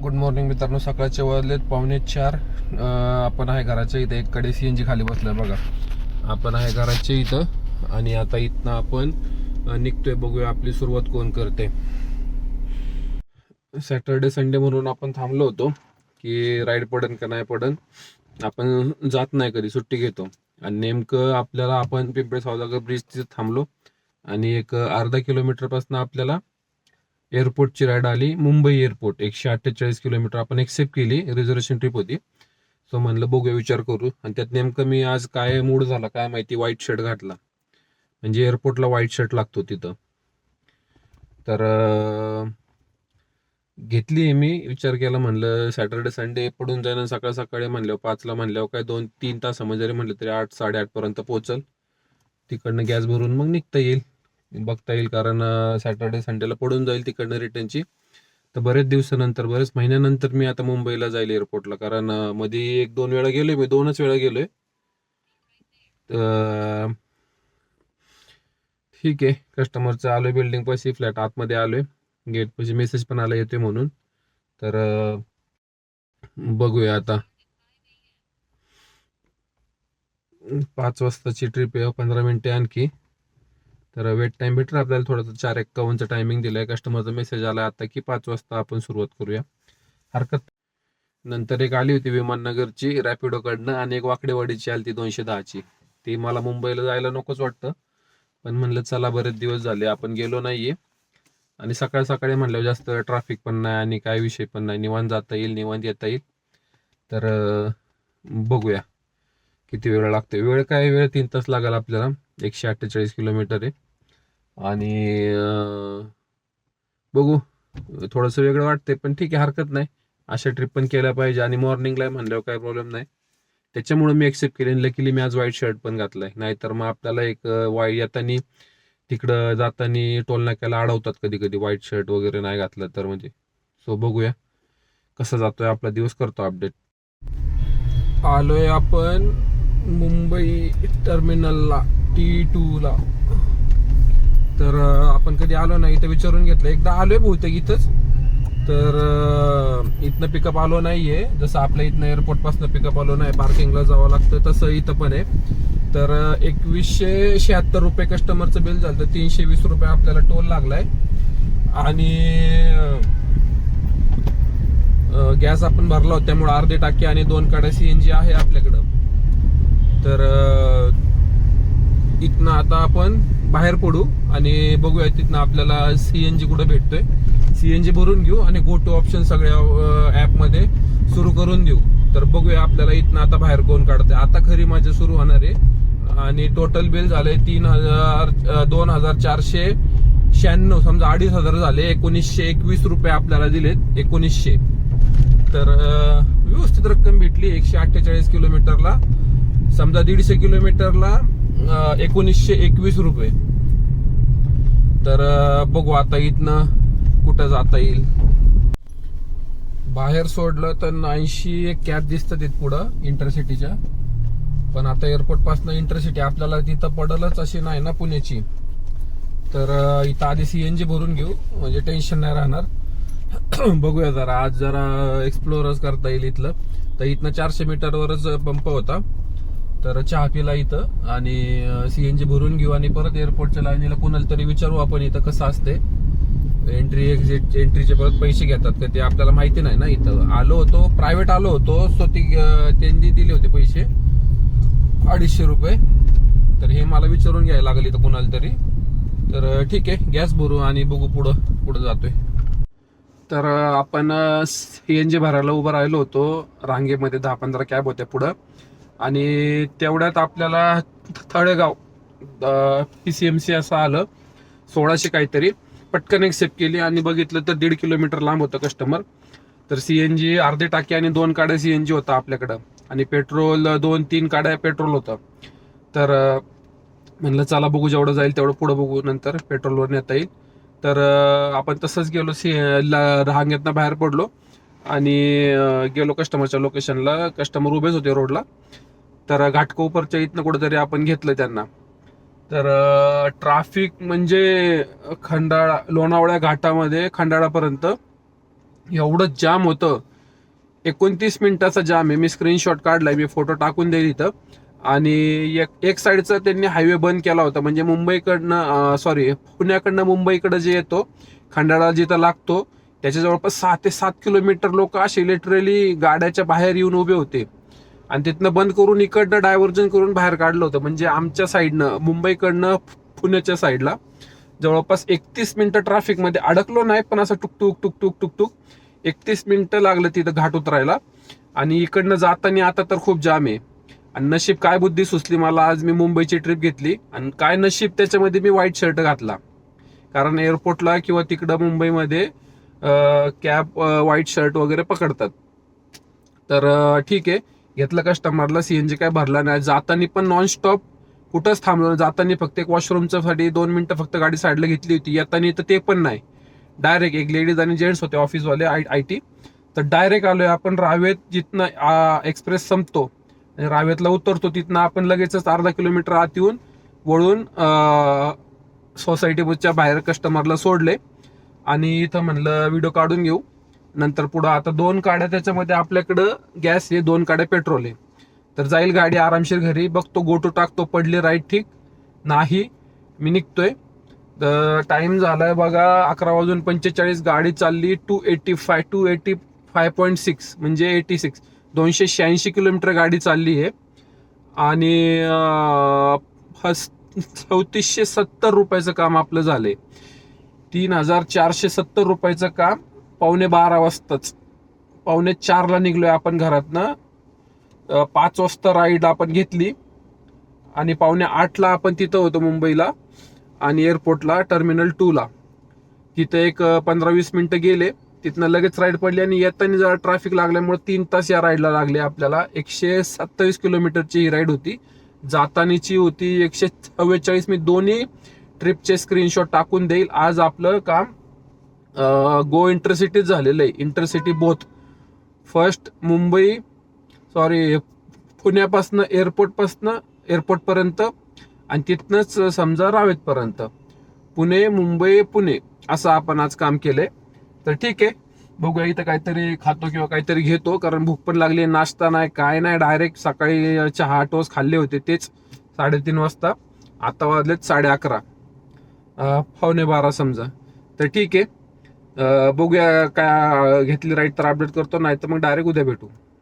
Good morning मित्रांनो सकाळचे वाजलेत पावणे चार. आपण आहे घराच्या इथं एक कडे सी एन जी खाली बसलं बघा. आपण आहे घराच्या इथं आणि आता इथनं आपण निघतोय बघूया आपली सुरुवात कोण करते. सॅटर्डे संडे म्हणून आपण थांबलो होतो की राईड पडन का नाही पडन आपण जात नाही कधी सुट्टी घेतो. आणि नेमकं आपल्याला आपण पिंपळे सावदागर ब्रिज तिथे थांबलो आणि एक अर्धा किलोमीटरपासून आपल्याला एअरपोर्टची राईड आली. मुंबई एअरपोर्ट एकशे अठ्ठेचाळीस किलोमीटर आपण एक्सेप्ट केली. रिझर्वेशन ट्रिप होती. सो म्हणलं बघूया विचार करू. आणि त्यात नेमकं मी आज काय मूड झाला काय माहिती व्हाईट शर्ट घातला. म्हणजे एअरपोर्टला व्हाईट शर्ट लागतो तिथं. तर घेतली घेतली मी. विचार केला म्हणलं सॅटर्डे संडे पडून जाईन सकाळ सकाळी म्हणल्यावर पाचला म्हणल्यावर काय दोन तीन तासामध्ये जरी म्हणलं तरी आठ साडेआठ पर्यंत पोहोचल. तिकडनं गॅस भरून मग निघता येईल. बघता येईल कारण सॅटर्डे संडेला पडून जाईल तिकडनं रिटर्नची तर बरेच दिवसानंतर बरेच महिन्यानंतर मी आता मुंबईला जाईल एअरपोर्टला कारण मध्ये एक दोन वेळा गेलोय मी दोनच वेळा गेलोय. ठीक आहे. कस्टमरचं आलोय बिल्डिंग पाशी फ्लॅट आतमध्ये आलोय. गेट पाशी मेसेज पण आला येतोय म्हणून. तर बघूया आता. पाच वाजताची ट्रिप आहे पंधरा मिनिटे आणखी. तर वेट टाइम भेटेल आपल्याला थोडंसं चार एक्कावनचं टायमिंग दिलंय. कस्टमरचा मेसेज आला आता की पाच वाजता आपण सुरुवात करूया. हरकत नंतर एक आली होती विमाननगरची रॅपिडोकडनं आणि एक वाकडेवाडीची आली ती दोनशे दहाची. ती मला मुंबईला जायला नकोच वाटतं. पण म्हणलं चला बरेच दिवस झाले आपण गेलो नाहीये. आणि सकाळ सकाळी म्हणल्यावर जास्त ट्रॅफिक पण नाही आणि काय विषय पण नाही. निवांत जाता येईल निवांत येता येईल. तर बघूया किती वेळ लागतो वेळ काय? वेळ तीन तास लागेल आपल्याला. एकशे अठ्ठेचाळीस किलोमीटर आहे. आणि बघू थोडंसं वेगळं वाटते पण ठीक आहे हरकत नाही. अशा ट्रिप पण केल्या पाहिजे. आणि मॉर्निंगला म्हणल्यावर काय प्रॉब्लेम नाही. त्याच्यामुळे मी एक्सेप्ट केले आणि लकीली मी आज व्हाईट शर्ट पण घातलाय. नाहीतर मग आपल्याला एक वाईट येताना तिकडं जाताना टोल नाक्याला अडवतात कधी कधी व्हाईट शर्ट वगैरे नाही घातलं तर म्हणजे. सो बघूया. कसं जातोय आपला दिवस करतो अपडेट आलोय आपण मुंबई टर्मिनलला टी टूला तर आपण कधी आलो नाही इथं विचारून घेतलं. एकदा आलोय बहुतेक इथंच. तर इथनं पिकअप आलो नाहीये. जसं आपल्या इथनं एअरपोर्टपासून पिकअप आलो नाही पार्किंगला जावं लागतं तसं इथं पण आहे. तर एकवीसशे शहात्तर रुपये कस्टमरचं बिल झालं. तर तीनशे वीस रुपये आपल्याला टोल लागलाय. आणि गॅस आपण भरला होता त्यामुळे अर्धे टाके आणि दोन काड्या सीएनजी आहे आपल्याकडं. तर इथनं आता आपण बाहेर पडू आणि बघूया तिथनं आपल्याला सीएनजी कुठं भेटतोय. सीएनजी भरून घेऊ आणि गो टू ऑप्शन सगळ्या ऍपमध्ये सुरू करून देऊ. तर बघूया आपल्याला इथनं आता बाहेर कोण काढतंय. आता खरी माझी सुरू होणार आहे. आणि टोटल बिल झालंय तीन हजार दोन हजार चारशे शहाण्णव. समजा अडीच हजार झाले. एकोणीसशे एकवीस रुपये आपल्याला दिलेत. एकोणीसशे. तर व्यवस्थित रक्कम भेटली एकशे अठ्ठेचाळीस किलोमीटरला. समजा दीडशे किलोमीटरला एकोणीसशे एकवीस रुपये. तर बघू आता इथनं कुठं जाता येईल. बाहेर सोडलं तर ऐंशी एक कॅब दिसतं तिथ पुढं इंटरसिटीच्या. पण आता एअरपोर्टपासून इंटरसिटी आपल्याला तिथं पडलच अशी नाही ना पुण्याची. तर इथं आधी सीएनजी भरून घेऊ म्हणजे टेन्शन नाही राहणार. बघूया जरा आज जरा एक्सप्लोरच करता येईल इथलं. तर इथनं चारशे मीटरवरच पंप होता. तर चहा पिला इथं आणि सीएनजी भरून घेऊ आणि परत एअरपोर्टच्या लाईनीला कुणाला तरी विचारू आपण इथं कसं असते एंट्री एक्झिट एंट्रीचे परत पैसे घेतात का ते आपल्याला माहिती नाही ना इथं. आलो होतो प्रायव्हेट आलो होतो सो ती त्यांनी दिले होते पैसे. अडीचशे रुपये. तर हे मला विचारून घ्यायला लागेल इथं कुणाला तरी. तर ठीक आहे गॅस भरू आणि बघू पुढं पुढं जातोय. तर आपण सी एन जी भरायला उभं राहिलो होतो. रांगेमध्ये दहा पंधरा कॅब होत्या पुढं. आणि तेवढ्यात आपल्याला Thalegaon P C M C असं आलं सोळाशे काहीतरी. पटकन एक्सेप्ट केली आणि बघितलं तर दीड किलोमीटर लांब होतं कस्टमर तर सी एन जी अर्धे टाके आणि दोन काड्या सी एन जी होता आपल्याकडं. आणि पेट्रोल दोन तीन काड्या पेट्रोल होतं. तर म्हणलं चला बघू जेवढं जाईल तेवढं पुढं बघू नंतर पेट्रोलवर नेता येईल. तर आपण तसंच गेलो सी रहांगेतनं बाहेर पडलो. आणि गेलो कस्टमरच्या लोकेशनला कस्टमर उभेच होते रोडला तर घाटकोपरच्या इथनं कुठेतरी आपण घेतलं त्यांना. तर ट्राफिक म्हणजे खंडाळा लोणावळ्या घाटामध्ये खंडाळापर्यंत एवढं जाम होतं. एकोणतीस मिनिटाचा जाम आहे. मी स्क्रीनशॉट काढलाय मी फोटो टाकून देईल इथं. आणि एक एक साईडचा त्यांनी हायवे बंद केला होता. म्हणजे मुंबईकडनं सॉरी पुण्याकडनं मुंबईकडं जे येतो खंडाळा जिथं लागतो त्याच्या जवळपास सहा ते सात किलोमीटर लोक असे लिटरली गाड्याच्या बाहेर येऊन उभे होते. आणि तिथनं बंद करून इकडनं डायव्हर्जन करून बाहेर काढलं होतं. म्हणजे आमच्या साईडनं मुंबईकडनं पुण्याच्या साईडला जवळपास एकतीस मिनिटं ट्रॅफिकमध्ये अडकलो नाही पण असं टुकटुक टुकटुक टुकटुक एकतीस मिनिटं लागलं तिथं घाट उतरायला. आणि इकडनं जाताना आता तर खूप जाम आहे. आणि नशीब काय बुद्धी सुचली मला आज मी मुंबईची ट्रिप घेतली. आणि काय नशीब त्याच्यामध्ये मी व्हाईट शर्ट घातला. कारण एअरपोर्टला किंवा तिकडं मुंबईमध्ये कॅब व्हाईट शर्ट वगैरे पकडतात. तर ठीक आहे. घेतलं कस्टमरला सीएनजी काय भरला नाही. जाताना पण नॉन स्टॉप कुठंच थांबलो जाताना फक्त एक वॉशरूमच्या साठी दोन मिनिटं फक्त गाडी साईडला घेतली होती. येताना तर ते पण नाही. डायरेक्ट एक लेडीज आणि जेंट्स होते ऑफिसवाले आय आय टी तर डायरेक्ट आलोय आपण रावेत जिथनं एक्सप्रेस संपतो. आणि रावेतला उतरतो तिथनं आपण लगेचच अर्धा किलोमीटर आत येऊन वळून सोसायटीच्या बाहेर कस्टमरला सोडले. आणि इथं म्हणलं व्हिडिओ काढून घेऊ. नंतर पुढं आता दोन काड्या त्याच्यामध्ये आपल्याकडं गॅस आहे दोन काड्या पेट्रोल आहे तर जाईल गाडी आरामशीर घरी बघतो गोटो टाकतो पडली राईट ठीक नाही मी निघतोय. तर टाइम झालाय बघा अकरा वाजून पंचेचाळीस गाडी चालली two eighty five two eighty five point six म्हणजे एटी सिक्स दोनशे शहाऐंशी किलोमीटर गाडी चालली आहे आणि हस चौतीसशे सत्तर रुपयाचं काम आपलं झालंय. तीन हजार चारशे सत्तर रुपयाचं काम पावणे बारा वाजताच. पावणे चारला निघलोय आपण घरातनं. पाच वाजता राईड आपण घेतली. आणि पावणे आठला आपण तिथं होतो मुंबईला आणि एअरपोर्टला टर्मिनल टूला तिथं एक पंधरा वीस मिनटं गेले. तिथनं लगेच राईड पडली आणि येताना जरा ट्रॅफिक लागल्यामुळे तीन तास या राईडला लागले आपल्याला. एकशे सत्तावीस किलोमीटरची ही राईड होती. जातानीची होती एकशे चव्वेचाळीस. मी दोन्ही ट्रिपचे स्क्रीनशॉट टाकून देईल. आज आपलं काम गो इंटरसिटीच झालेलं आहे. Intercity both first Mumbai sorry पुण्यापासनं एअरपोर्टपासनं एअरपोर्टपर्यंत आणि तिथनंच समजा रावेतपर्यंत पुणे मुंबई पुणे असं आपण आज काम केलंय. तर ठीक आहे. बघूया इथं काहीतरी खातो किंवा काहीतरी घेतो. कारण भूक पण लागली नाश्ता नाही काय नाही. डायरेक्ट सकाळी चहा टोस खाल्ले होते. तेच साडेतीन वाजता. आता वाजलेत साडे अकरा पावणे बारा समजा. तर ठीक आहे. बघूया काय घेतली राईट तर अपडेट करतो नाही तर मग डायरेक्ट उद्या भेटू.